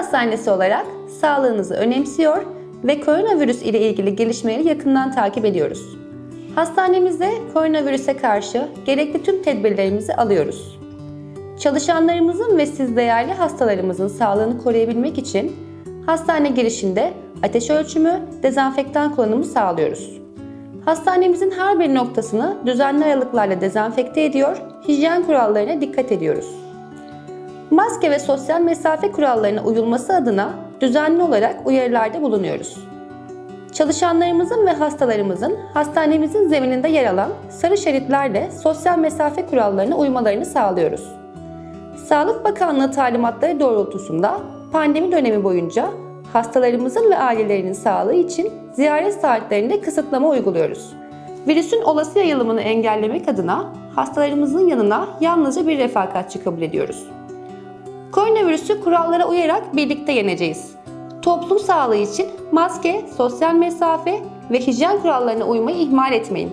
Hastanesi olarak sağlığınızı önemsiyor ve koronavirüs ile ilgili gelişmeleri yakından takip ediyoruz. Hastanemizde koronavirüse karşı gerekli tüm tedbirlerimizi alıyoruz. Çalışanlarımızın ve siz değerli hastalarımızın sağlığını koruyabilmek için hastane girişinde ateş ölçümü, dezenfektan kullanımı sağlıyoruz. Hastanemizin her bir noktasını düzenli aralıklarla dezenfekte ediyor, hijyen kurallarına dikkat ediyoruz. Maske ve sosyal mesafe kurallarına uyulması adına düzenli olarak uyarılarda bulunuyoruz. Çalışanlarımızın ve hastalarımızın hastanemizin zemininde yer alan sarı şeritlerle sosyal mesafe kurallarına uymalarını sağlıyoruz. Sağlık Bakanlığı talimatları doğrultusunda pandemi dönemi boyunca hastalarımızın ve ailelerinin sağlığı için ziyaret saatlerinde kısıtlama uyguluyoruz. Virüsün olası yayılımını engellemek adına hastalarımızın yanına yalnızca bir refakatçi kabul ediyoruz. Koronavirüsü kurallara uyarak birlikte yeneceğiz. Toplum sağlığı için maske, sosyal mesafe ve hijyen kurallarına uymayı ihmal etmeyin.